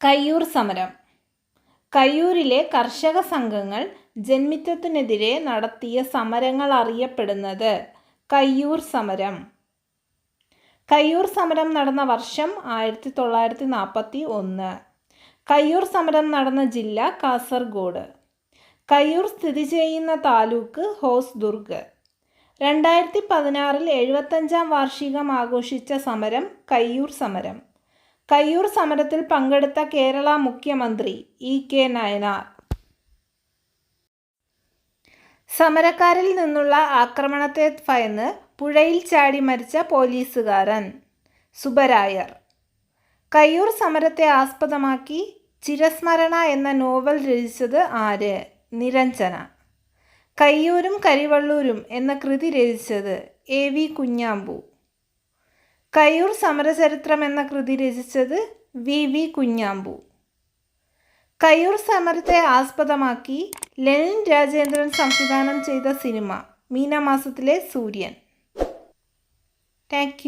കയ്യൂർ സമരം. കയ്യൂരിലെ കർഷക സംഘങ്ങൾ ജന്മിത്വത്തിനെതിരെ നടത്തിയ സമരങ്ങൾ അറിയപ്പെടുന്നത് കയ്യൂർ സമരം. കയ്യൂർ സമരം നടന്ന വർഷം ആയിരത്തി തൊള്ളായിരത്തി നാൽപ്പത്തി ഒന്ന് കയ്യൂർ സമരം നടന്ന ജില്ല കാസർഗോഡ്. കയ്യൂർ സ്ഥിതി ചെയ്യുന്ന താലൂക്ക് ഹോസ്ദുർഗ്. രണ്ടായിരത്തി പതിനാറിൽ എഴുപത്തഞ്ചാം വാർഷികം ആഘോഷിച്ച സമരം കയ്യൂർ സമരം. കയ്യൂർ സമരത്തിൽ പങ്കെടുത്ത കേരള മുഖ്യമന്ത്രി ഇ കെ നയനാർ. സമരക്കാരിൽ നിന്നുള്ള ആക്രമണത്തെ ഭയന്ന് പുഴയിൽ ചാടി മരിച്ച പോലീസുകാരൻ സുബരായർ. കയ്യൂർ സമരത്തെ ആസ്പദമാക്കി ചിരസ്മരണ എന്ന നോവൽ രചിച്ചത് ആര്? നിരഞ്ജന. കയ്യൂരും കരിവള്ളൂരും എന്ന കൃതി രചിച്ചത് എ വി കുഞ്ഞാമ്പു. കയ്യൂർ സമരചരിത്രം എന്ന കൃതി രചിച്ചത് വി വി കുഞ്ഞാമ്പു. കയ്യൂർ സമരത്തെ ആസ്പദമാക്കി ലെനിൻ രാജേന്ദ്രൻ സംവിധാനം ചെയ്ത സിനിമ മീനമാസത്തിലെ സൂര്യൻ. താങ്ക്